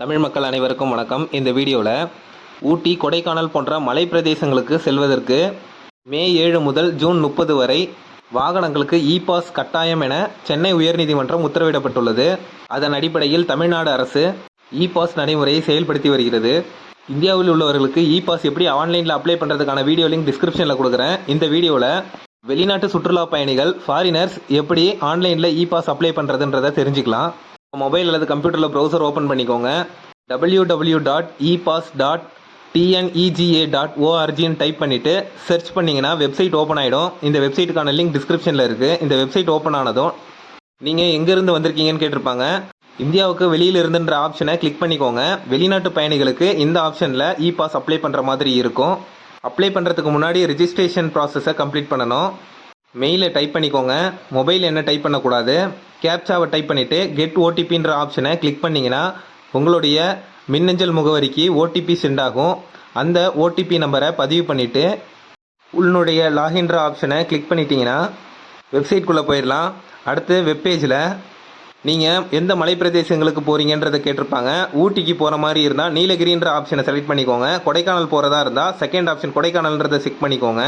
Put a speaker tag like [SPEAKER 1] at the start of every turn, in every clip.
[SPEAKER 1] தமிழ் மக்கள் அனைவருக்கும் வணக்கம். இந்த வீடியோவில் ஊட்டி கொடைக்கானல் போன்ற மலை பிரதேசங்களுக்கு செல்வதற்கு மே ஏழு முதல் ஜூன் முப்பது வரை வாகனங்களுக்கு இ பாஸ் கட்டாயம் என சென்னை உயர்நீதிமன்றம் உத்தரவிடப்பட்டுள்ளது. அதன் அடிப்படையில் தமிழ்நாடு அரசு இ பாஸ் நடைமுறையை செயல்படுத்தி வருகிறது. இந்தியாவில் உள்ளவர்களுக்கு இ பாஸ் எப்படி ஆன்லைனில் அப்ளை பண்ணுறதுக்கான வீடியோ லிங்க் டிஸ்கிரிப்ஷனில் கொடுக்குறேன். இந்த வீடியோவில் வெளிநாட்டு சுற்றுலா பயணிகள் ஃபாரினர்ஸ் எப்படி ஆன்லைனில் இ பாஸ் அப்ளை பண்ணுறதுன்றதை தெரிஞ்சுக்கலாம். மொபைல் அல்லது கம்ப்யூட்டரில் ப்ரௌசர் ஓப்பன் பண்ணிக்கோங்க. W W dot e pass dot TNEGA dot ஓஆர்ஜின்னு type பண்ணிவிட்டு சர்ச் பண்ணிங்கன்னா வெப்சைட் ஓப்பன் ஆகிடும் இந்த வெப்சைட்டுக்கான லிங்க் டிஸ்கிரிப்ஷனில் இருக்குது இந்த வெப்சைட் ஓப்பன் ஆனதும் நீங்கள் எங்கேருந்து வந்திருக்கீங்கன்னு கேட்டிருப்பாங்க. இந்தியாவுக்கு வெளியில் இருந்துன்ற ஆப்ஷனை கிளிக் பண்ணிக்கோங்க. வெளிநாட்டு பயணிகளுக்கு இந்த ஆப்ஷனில் இ பாஸ் அப்ளை பண்ணுற மாதிரி இருக்கும். அப்ளை பண்ணுறதுக்கு முன்னாடி ரிஜிஸ்ட்ரேஷன் ப்ராசஸை கம்ப்ளீட் பண்ணணும். மெயிலை டைப் பண்ணிக்கோங்க. மொபைல் என்ன டைப் பண்ணக்கூடாது? கேப்சாவை டைப் பண்ணிவிட்டு கெட் ஓடிபின்ற ஆப்ஷனை கிளிக் பண்ணிங்கன்னா உங்களுடைய மின்னஞ்சல் முகவரிக்கு ஓடிபி சென்ட் ஆகும். அந்த ஓடிபி நம்பரை பதிவு பண்ணிவிட்டு உன்னுடைய லாகின்ற ஆப்ஷனை கிளிக் பண்ணிட்டீங்கன்னா வெப்சைட்குள்ளே போயிடலாம். அடுத்து வெப்பேஜில் நீங்கள் எந்த மலை பிரதேசங்களுக்கு போகிறீங்கன்றதை கேட்டிருப்பாங்க. ஊட்டிக்கு போகிற மாதிரி இருந்தால் நீலகிரின்ற ஆப்ஷனை செலக்ட் பண்ணிக்கோங்க. கொடைக்கானல் போகிறதா இருந்தால் செகண்ட் ஆப்ஷன் கொடைக்கானல்ன்றதை செக் பண்ணிக்கோங்க.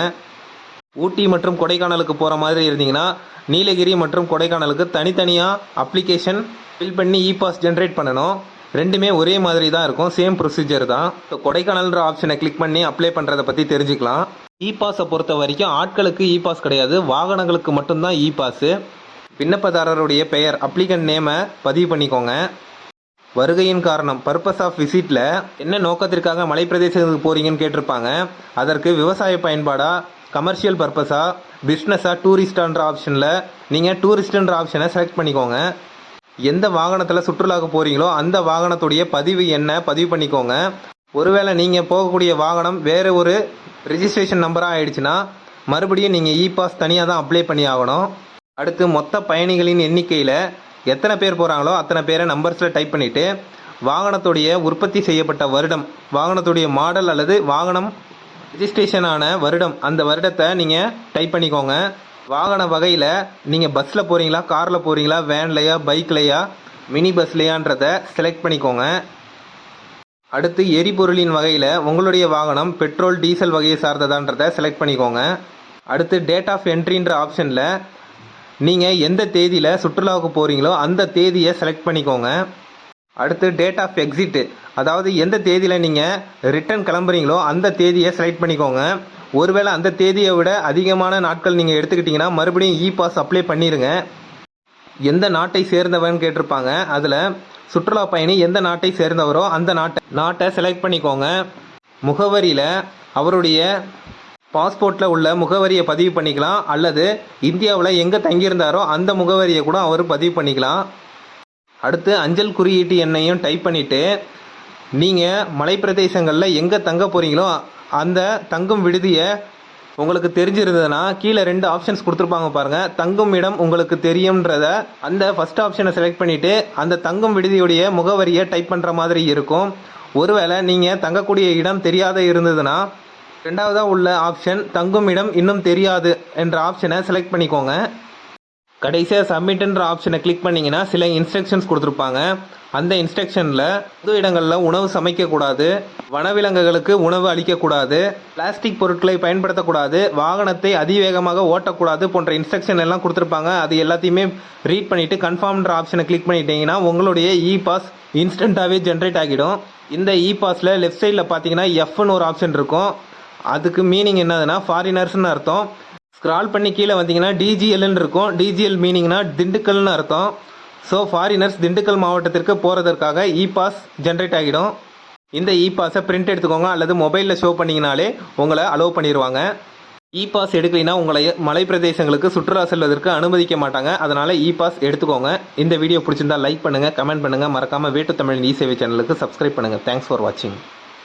[SPEAKER 1] ஊட்டி மற்றும் கொடைக்கானலுக்கு போகிற மாதிரி இருந்தீங்கன்னா நீலகிரி மற்றும் கொடைக்கானலுக்கு தனித்தனியாக அப்ளிகேஷன் ஃபில் பண்ணி இ பாஸ் ஜென்ரேட் பண்ணணும். ரெண்டுமே ஒரே மாதிரி தான் இருக்கும் சேம் ப்ரொசீஜர் தான். இப்போ கொடைக்கானல்ன்ற ஆப்ஷனை கிளிக் பண்ணி அப்ளை பண்ணுறதை பற்றி தெரிஞ்சுக்கலாம். இ பாஸை பொறுத்த வரைக்கும் ஆட்களுக்கு இ பாஸ் கிடையாது வாகனங்களுக்கு மட்டும்தான் இ பாஸு விண்ணப்பதாரருடைய பெயர் அப்ளிகன் நேமை பதிவு பண்ணிக்கோங்க. வருகையின் காரணம். பர்பஸ் ஆஃப் விசிட்டில் என்ன நோக்கத்திற்காக மலை பிரதேசத்துக்கு போகிறீங்கன்னு கேட்டிருப்பாங்க. அதற்கு விவசாய பயன்பாடா கமர்ஷியல் பர்பஸா பிஸ்னஸா டூரிஸ்டான்ற ஆப்ஷனில் நீங்கள் டூரிஸ்டுன்ற ஆப்ஷனை செலக்ட் பண்ணிக்கோங்க. எந்த வாகனத்தில் சுற்றுலாவுக்கு போகிறீங்களோ அந்த வாகனத்துடைய பதிவு என்ன பதிவு பண்ணிக்கோங்க. ஒருவேளை நீங்கள் போகக்கூடிய வாகனம் வேறு ஒரு ரிஜிஸ்ட்ரேஷன் நம்பராக ஆயிடுச்சுன்னா மறுபடியும் நீங்கள் இ பாஸ் தனியாக தான் அப்ளை பண்ணி ஆகணும். அடுத்து மொத்த பயணிகளின் எண்ணிக்கையில் எத்தனை பேர் போகிறாங்களோ அத்தனை பேரை நம்பர்ஸில் டைப் பண்ணிவிட்டு வாகனத்துடைய உற்பத்தி செய்யப்பட்ட வருடம் வாகனத்துடைய மாடல் அல்லது வாகனம் ரிஜிஸ்ட்ரேஷன் ஆன வருடம் அந்த வருடத்தை நீங்கள் டைப் பண்ணிக்கோங்க. வாகன வகையில் நீங்கள் பஸ்ஸில் போகிறீங்களா காரில் போகிறீங்களா வேன்லையா பைக்லையா மினி பஸ்லையான்றதை செலக்ட் பண்ணிக்கோங்க. அடுத்து எரிபொருளின் வகையில் உங்களுடைய வாகனம் பெட்ரோல் டீசல் வகையை சார்ந்ததான்றதை செலக்ட் பண்ணிக்கோங்க. அடுத்து டேட் ஆஃப் என்ட்ரின்ற ஆப்ஷனில் நீங்கள் எந்த தேதியில் சுற்றுலாவுக்கு போகிறீங்களோ அந்த தேதியை செலக்ட் பண்ணிக்கோங்க. அடுத்து டேட் ஆஃப் எக்ஸிட்டு அதாவது எந்த தேதியில் நீங்கள் ரிட்டர்ன் கிளம்புறீங்களோ அந்த தேதியை செலக்ட் பண்ணிக்கோங்க. ஒருவேளை அந்த தேதியை விட அதிகமான நாட்கள் நீங்கள் எடுத்துக்கிட்டிங்கன்னா மறுபடியும் இ பாஸ் அப்ளை பண்ணிடுங்க எந்த நாட்டை சேர்ந்தவன் கேட்டிருப்பாங்க. அதில் சுற்றுலா பயணி எந்த நாட்டை சேர்ந்தவரோ அந்த நாட்டை நாட்டை செலக்ட் பண்ணிக்கோங்க. முகவரியில் அவருடைய பாஸ்போர்ட்டில் உள்ள முகவரியை பதிவு பண்ணிக்கலாம். அல்லது இந்தியாவில் எங்கே தங்கியிருந்தாரோ அந்த முகவரியை கூட அவர் பதிவு பண்ணிக்கலாம். அடுத்து அஞ்சல் குறியீட்டு எண்ணையும் டைப் பண்ணிவிட்டு நீங்கள் மலைப்பிரதேசங்களில் எங்கே தங்க போகிறீங்களோ அந்த தங்கும் விடுதியை உங்களுக்கு தெரிஞ்சிருந்ததுன்னா கீழே ரெண்டு ஆப்ஷன்ஸ் கொடுத்துருப்பாங்க பாருங்கள் தங்கும் இடம் உங்களுக்கு தெரியும்ன்றத அந்த ஃபர்ஸ்ட் ஆப்ஷனை செலக்ட் பண்ணிவிட்டு அந்த தங்கும் விடுதியுடைய முகவரியை டைப் பண்ணுற மாதிரி இருக்கும். ஒருவேளை நீங்கள் தங்கக்கூடிய இடம் தெரியாத இருந்ததுன்னா ரெண்டாவதாக உள்ள ஆப்ஷன் தங்கும் இடம் இன்னும் தெரியாது என்ற ஆப்ஷனை செலக்ட் பண்ணிக்கோங்க. கடைசியாக சப்மிட்ன்ற ஆப்ஷனை கிளிக் பண்ணிங்கன்னா சில இன்ஸ்ட்ரக்ஷன்ஸ் கொடுத்துருப்பாங்க. அந்த இன்ஸ்ட்ரக்ஷனில் பொது இடங்களில் உணவு சமைக்கக்கூடாது வனவிலங்குகளுக்கு உணவு அளிக்கக்கூடாது பிளாஸ்டிக் பொருட்களை பயன்படுத்தக்கூடாது வாகனத்தை அதிவேகமாக ஓட்டக்கூடாது போன்ற இன்ஸ்ட்ரக்ஷன் எல்லாம் கொடுத்துருப்பாங்க. அது எல்லாத்தையுமே ரீட் பண்ணிவிட்டு கன்ஃபார்ம்ன்ற ஆப்ஷனை கிளிக் பண்ணிட்டீங்கன்னா உங்களுடைய இ பாஸ் இன்ஸ்டண்ட்டாகவே ஜென்ரேட் ஆகிடும். இந்த இ பாஸில் லெஃப்ட் சைடில் பார்த்தீங்கன்னா எஃப்னு ஒரு ஆப்ஷன் இருக்கும். அதுக்கு மீனிங் என்னதுன்னா ஃபாரினர்ஸ்னு அர்த்தம். ஸ்க்ரால் பண்ணி கீழே வந்தீங்கன்னா டிஜிஎல்னு இருக்கும். டிஜிஎல் மீனிங்னா திண்டுக்கல்னு அர்த்தம். ஸோ ஃபாரினர்ஸ் திண்டுக்கல் மாவட்டத்திற்கு போகிறதற்காக இ பாஸ் ஜென்ரேட் ஆகிடும். இந்த இ பாஸை பிரிண்ட் எடுத்துக்கோங்க அல்லது மொபைலில் ஷோ பண்ணிங்கனாலே உங்களை அலோவ் பண்ணிடுவாங்க இ பாஸ் எடுக்கலைன்னா உங்களை மலை பிரதேசங்களுக்கு சுற்றுலா செல்வதற்கு அனுமதிக்க மாட்டாங்க. அதனால் இ பாஸ் எடுத்துக்கோங்க. இந்த வீடியோ பிடிச்சிருந்தா லைக் பண்ணுங்கள் கமெண்ட் பண்ணுங்கள் மறக்காமல் வேட்டு தமிழ் இ சேவை சேனலுக்கு சப்ஸ்கிரைப் பண்ணுங்கள் தேங்க்ஸ் ஃபார் வாட்சிங்